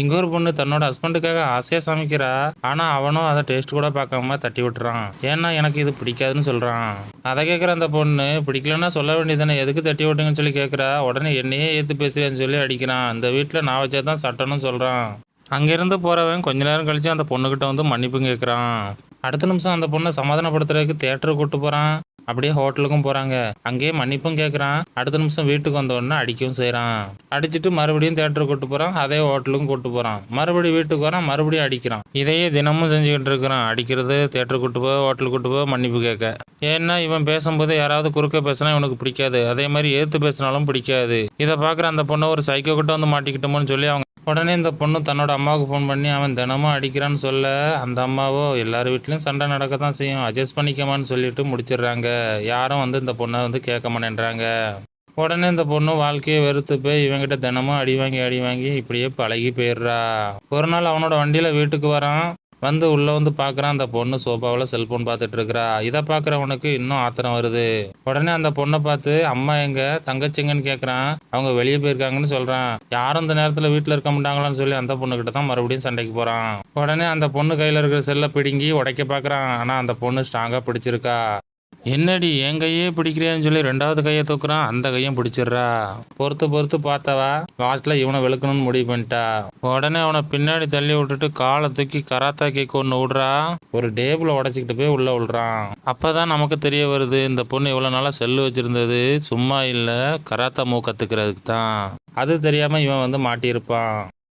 இங்க ஒரு பொண்ணு தன்னோட ஹஸ்பண்டுக்காக ஆசையா சமைக்கிறா. ஆனா அவனும் அதை டேஸ்ட் கூட பார்க்காம தட்டி விட்டுறான். ஏன்னா எனக்கு இது பிடிக்காதுன்னு சொல்றான். அதை கேட்குற அந்த பொண்ணு பிடிக்கலன்னா சொல்ல வேண்டியதானே எதுக்கு தட்டி விட்டுங்கன்னு சொல்லி கேட்குறா உடனே என்னையே ஏற்று பேசுறேன்னு சொல்லி அடிக்கிறான். அந்த வீட்டில் நான் வச்சா தான் சட்டம்னு சொல்றான். அங்கேருந்து போறவன் கொஞ்ச நேரம் கழிச்சு அந்த பொண்ணுக்கிட்ட வந்து மன்னிப்பும் கேட்குறான் அடுத்த நிமிஷம் அந்த பொண்ணை சமாதானப்படுத்துறதுக்கு தேட்டருக்கு கூட்டு போறான். அப்படியே ஹோட்டலுக்கும் போறாங்க. அங்கேயே மன்னிப்பும் கேட்குறான் அடுத்த நிமிஷம் வீட்டுக்கு வந்த உடனே அடிக்கவும் செய்கிறான் அடிச்சுட்டு மறுபடியும் தேட்டருக்கு கூட்டு போறான். அதே ஹோட்டலுக்கும் கூட்டு போறான். மறுபடியும் வீட்டுக்கு வரான். மறுபடியும் அடிக்கிறான். இதையே தினமும் செஞ்சுக்கிட்டு இருக்கிறான். அடிக்கிறது தேட்டருக்கு கூட்டு போ ஹோட்டலுக்கு கூட்டு போ மன்னிப்பு கேட்க. ஏன்னா இவன் பேசும்போது யாராவது குறுக்க பேசினா இவனுக்கு பிடிக்காது. அதே மாதிரி ஏற்று பேசினாலும் பிடிக்காது. இதை பார்க்குற அந்த பொண்ணை ஒரு சைக்கோ கிட்ட வந்து மாட்டிக்கிட்டோமோன்னு சொல்லி அவங்க உடனே இந்த பொண்ணு தன்னோட அம்மாவுக்கு ஃபோன் பண்ணி அவன் தினமும் அடிக்கிறான்னு சொல்ல. அந்த அம்மாவோ எல்லார் வீட்லேயும் சண்டை நடக்க தான் செய்யும். அட்ஜஸ்ட் பண்ணிக்கமான்னு சொல்லிட்டு முடிச்சிடுறாங்க. யாரும் வந்து இந்த பொண்ணை வந்து கேட்க மாட்டேன்றாங்க உடனே இந்த பொண்ணு வாழ்க்கையை வெறுத்து போய் இவங்கிட்ட தினமும் அடி வாங்கி அடி வாங்கி இப்படியே பழகி போயிடுறா. ஒரு நாள் அவனோட வண்டியில் வீட்டுக்கு வரான். வந்து உள்ளே வந்து பார்க்குறான் அந்த பொண்ணு சோஃபாவில் செல்ஃபோன் பார்த்துட்டு இருக்கிறா இதை பார்க்குறவனுக்கு இன்னும் ஆத்திரம் வருது. உடனே அந்த பொண்ணை பார்த்து அம்மா எங்க? தங்கச்சிங்கன்னு கேட்குறான் அவங்க வெளியே போயிருக்காங்கன்னு சொல்கிறான் யாரும் இந்த நேரத்தில் வீட்டில் இருக்க மாட்டாங்களான்னு சொல்லி அந்த பொண்ணுக்கிட்ட தான் மறுபடியும் சண்டைக்கு போகிறான் உடனே அந்த பொண்ணு கையில் இருக்கிற செல்லை பிடுங்கி உடைக்க பார்க்குறான் ஆனால் அந்த பொண்ணு ஸ்ட்ராங்காக பிடிச்சிருக்கா. என்னடி என் கையே பிடிக்கிறேன்னு சொல்லி ரெண்டாவது கையை தூக்குறான் அந்த கையும் பிடிச்சிடுறா. பொறுத்து பொறுத்து பார்த்தவா? லாஸ்ட்ல இவனை வெளுக்கணும்னு முடிவு பண்ணிட்டா. உடனே அவனை பின்னாடி தள்ளி விட்டுட்டு காலை தூக்கி கராத்தா கேக் ஒன்று விடுறா. ஒரு டேபிள உடச்சிக்கிட்டு போய் உள்ள விடுறான் அப்பதான் நமக்கு தெரிய வருது இந்த பொண்ணு இவ்வளவு நாளா செல்லு வச்சிருந்தது சும்மா இல்ல கராத்தா மூ கத்துக்கிறதுக்கு தான் அது தெரியாம இவன் வந்து மாட்டியிருப்பான்.